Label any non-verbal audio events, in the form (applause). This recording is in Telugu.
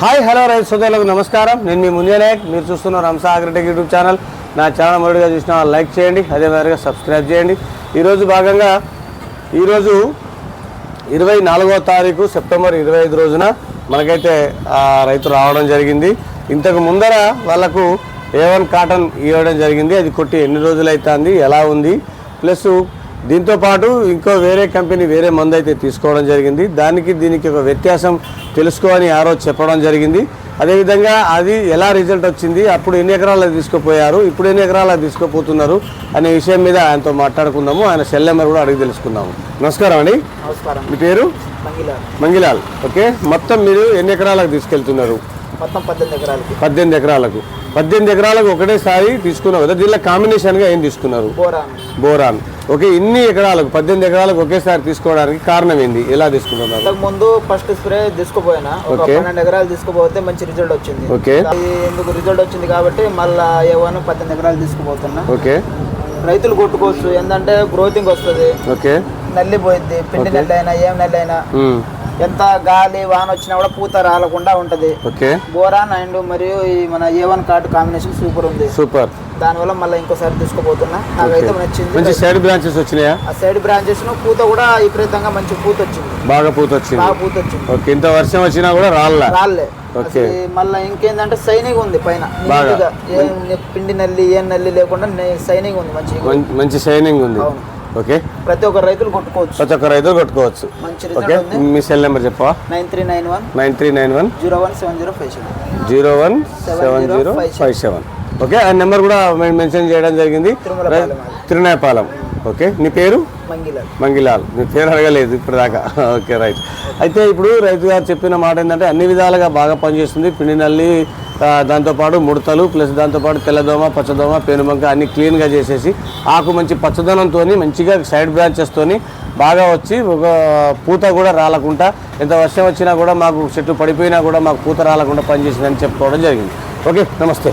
హాయ్ హలో రైతు సోదరులకు నమస్కారం. నేను మీ ముందే నాయక్. మీరు చూస్తున్న రంసాగర్ అగ్రిటెక్ యూట్యూబ్ ఛానల్. నా ఛానల్ మొదటిగా చూసిన వాళ్ళు లైక్ చేయండి అదే మాదిరిగా సబ్స్క్రైబ్ చేయండి. ఈరోజు భాగంగా ఈరోజు ఇరవై నాలుగో తారీఖు సెప్టెంబర్ ఇరవై ఐదు రోజున మనకైతే రైతు రావడం జరిగింది. ఇంతకు ముందర వాళ్ళకు ఏ వన్ కాటన్ ఇవ్వడం జరిగింది. అది కొట్టి ఎన్ని రోజులు అవుతుంది ఎలా ఉంది? ప్లస్ దీంతో పాటు ఇంకో వేరే కంపెనీ వేరే మందు అయితే తీసుకోవడం జరిగింది. దానికి దీనికి ఒక వ్యత్యాసం తెలుసుకోని ఆ రోజు చెప్పడం జరిగింది. అదేవిధంగా అది ఎలా రిజల్ట్ వచ్చింది అప్పుడు ఎన్ని ఎకరాలకు తీసుకుపోయారు ఇప్పుడు ఎన్ని ఎకరాలకు తీసుకుపోతున్నారు అనే విషయం మీద ఆయనతో మాట్లాడుకుందాము. ఆయన సెల్ నెంబర్ కూడా అడిగి తెలుసుకుందాము. నమస్కారం అండి. నమస్కారం. మీ పేరు? మంగిల మంగిలాల్. ఓకే. మొత్తం మీరు ఎన్ని ఎకరాలకు తీసుకెళ్తున్నారు? మొత్తం పద్దెనిమిది ఎకరాలకి. పద్దెనిమిది ఎకరాలకు. పద్దెనిమిది ఎకరాలకు ఒకటేసారి తీసుకున్నారు కదా? దీనిలో కాంబినేషన్గా ఏం తీసుకున్నారు? బోరాన్. బోరాన్. ఓకే ఇన్ని ఎకరాలకు పద్దెనిమిది ఎకరాలకు ఒకేసారి తీసుకోవడానికి కారణం ఏంది? ఎలా తీసుకుంటున్నారు ఇంతకు ముందు ఫస్ట్ స్ప్రే తీసుకుపోయినా. ఒక. పన్నెండు ఎకరాలు తీసుకుపోతే మంచి రిజల్ట్ వచ్చింది. ఓకే. అది ఎందుకు రిజల్ట్ వచ్చింది కాబట్టి మళ్ళా ఏవన్ పద్దెనిమిది ఎకరాలు తీసుకుపోతున్నా. ఓకే. రైతులు కొట్టుకోవచ్చు. ఏంటంటే గ్రోతింగ్ వస్తుంది. ఓకే. నల్లి పోయిద్ది పిండి నల్లి అయినా ఏం నల్లి అయినా ఎంత గాలి వాన వచ్చినా కూడా పూత రాలకుండా ఉంటది. ఓకే. బోరాన్ అండ్ మరియు ఈ మన A one card combination super ఉంది. సూపర్. దానివల్ల మళ్ళీ ఇంకోసారి తీసుకుపోతున్నా. నాకైతే నచ్చింది మంచి సైడ్ బ్రాంచెస్ వచ్చినాయా? ఆ సైడ్ బ్రాంచెస్ను పూత కూడా విపరీతంగా మంచి పూత వచ్చింది. బాగా పూత వచ్చింది. బాగా పూత వచ్చింది. ఓకే. ఇంత వర్షం వచ్చినా కూడా రాళ్ళ రాళ్ళే ఓకే. మళ్ళీ ఇంకేందంటే సైనింగ్ ఉంది పైన. బాగా. పిండి నల్లి ఏం నల్లి లేకుండా సైనింగ్ ఉంది మంచిగా. మం- మంచి షైనింగ్ ఉంది. అవును. ఓకే. ప్రతి ఒక్క రైతులు కొట్టుకోవచ్చు. ప్రతి ఒక్క రైతు కొట్టుకోవచ్చు. మంచి ఓకే. మీ సెల్ నెంబర్ చెప్పవా? Nine three nine one. Nine three nine one. Zero one seven zero five seven. Zero one seven zero five seven. Okay. ఆ నెంబర్ కూడా మెన్- మెన్షన్ చేయడం జరిగింది. తిరునాయపాలెం. ఓకే. నీ పేరు? మంగిల మంగిలాల్. మీ పేరు అడగలేదు ఇప్పుడు దాకా (laughs) ఓకే రైట్. అయితే ఇప్పుడు రైతు గారు చెప్పిన మాట ఏంటంటే అన్ని విధాలుగా బాగా పనిచేస్తుంది. పిండి నల్లి దాంతోపాటు ముడతలు ప్లస్ దాంతోపాటు తెల్లదోమ పచ్చదోమ పేనుబంక అన్ని క్లీన్గా చేసేసి ఆకు మంచి పచ్చదనంతో మంచిగా సైడ్ బ్రాంచెస్తో బాగా వచ్చి ఒక పూత కూడా రాలకుండా ఎంత వర్షం వచ్చినా కూడా మాకు చెట్టు పడిపోయినా కూడా మాకు పూత రాలకుండా పనిచేసిందని చెప్పుకోవడం జరిగింది. ఓకే నమస్తే.